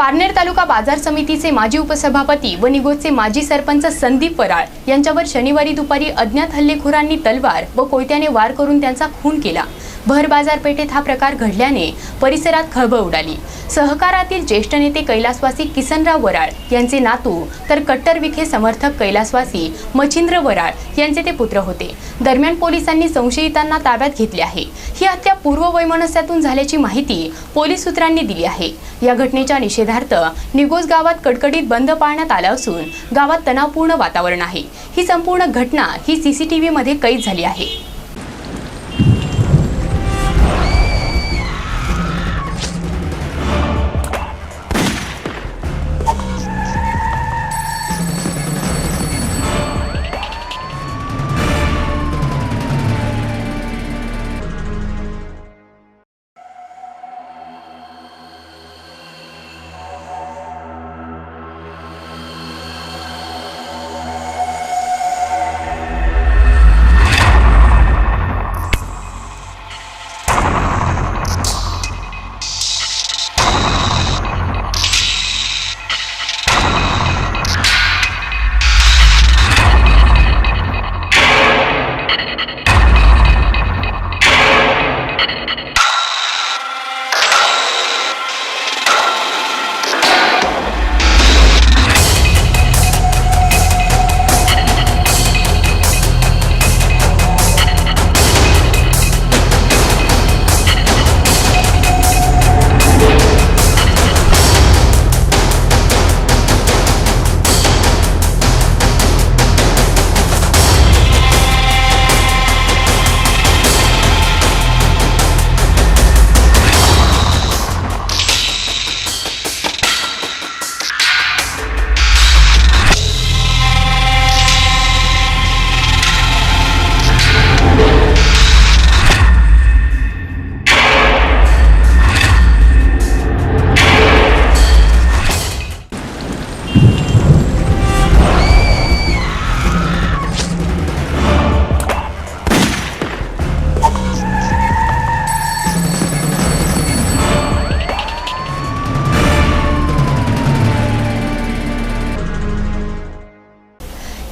पारनेर तालुका बाजार समितीचे माजी उपसभापती व निगोदचे माजी सरपंच संदीप वराळ यांच्यावर शनिवारी दुपारी अज्ञात हल्लेखोरांनी तलवार व कोयत्याने वार करून त्यांचा खून केला. भर बाजारपेठेत हा प्रकार घडल्याने परिसरात खळबळ उडाली. सहकारातील ज्येष्ठ नेते कैलासवासी किसनराव वराळ यांचे नातू तर कट्टर विखे समर्थक कैलासवासी मच्छिंद्र वराळ यांचे ते पुत्र होते. दरम्यान पोलिसांनी संशयितांना ताब्यात घेतले आहे. ही हत्या पूर्व वैमनस्यातून झाल्याची माहिती पोलीस सूत्रांनी दिली आहे. या घटनेच्या निषेधार्थ निगोज गावात कडकडीत बंद पाळण्यात आला असून गावात तणावपूर्ण वातावरण आहे. ही संपूर्ण घटना ही सीसीटीव्ही मध्ये कैद झाली आहे.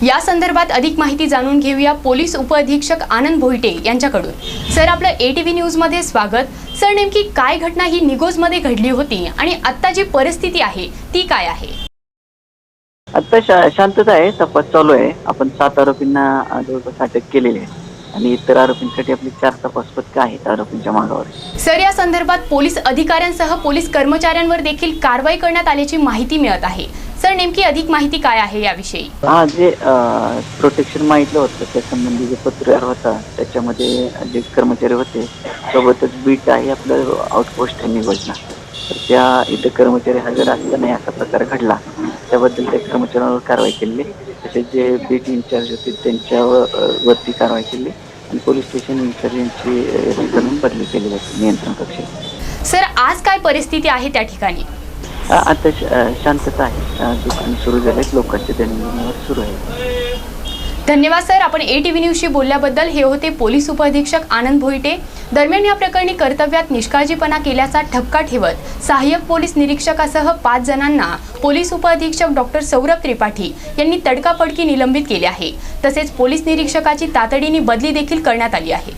या संदर्भात अधिक माहिती जाणून घेऊया पोलीस उपअधीक्षक आनंद भोईटे यांच्याकडून. सर आपलं ए टी व्ही न्यूजमध्ये स्वागत. सर नेमकी काय घटना ही निगोजमध्ये घडली होती आणि आत्ता जी परिस्थिती आहे ती काय आहे? आता शा शांतता आहे तपास चालू आहे. आपण सात आरोपींना जवळपास अटक केलेली आहे. आणि इतर आरोपींसाठी आपली चार तपास पथकं आहेत आरोपींच्या मागावर. सर या संदर्भात पोलीस अधिकाऱ्यांसह पोलीस कर्मचाऱ्यांवर देखील कारवाई करण्यात आल्याची माहिती मिळत आहे. सर नेमकी अधिक माहिती काय आहे याविषयी? हा जे प्रोटेक्शन मागितलं होतं त्या संबंधी जे पत्रव्यवहार होता त्याच्यामध्ये जे कर्मचारी होते सोबतच बीट आहे आपलं आउटपोस्ट आहे निवडणं तर त्या इथं कर्मचारी हजर असताना असा प्रकार घडला. त्याबद्दल त्या कर्मचाऱ्यांवर कारवाई केली. तसेच जे बीट इन्चार्ज होते त्यांच्यावर अ, वरती कारवाई केली. आणि पोलीस स्टेशन इन्चार्ज यांची करून बदली केली होती नियंत्रण कक्षात सर आज काय परिस्थिती आहे त्या ठिकाणी? आता शांतता आहे. दुकान सुरू झालेत लोकांचे दैनंदिन सुरू आहे धन्यवाद सर. आपण ए टी व्ही न्यूजशी बोलल्याबद्दल हे होते पोलीस उपअधीक्षक आनंद भोईटे. दरम्यान या प्रकरणी कर्तव्यात निष्काळजीपणा केल्याचा ठपका ठेवत सहाय्यक पोलीस निरीक्षकासह पाच जणांना पोलीस उपअधीक्षक डॉक्टर सौरभ त्रिपाठी यांनी तडकाफडकी निलंबित केले आहे. तसेच पोलीस निरीक्षकाची तातडीने बदली देखील करण्यात आली आहे.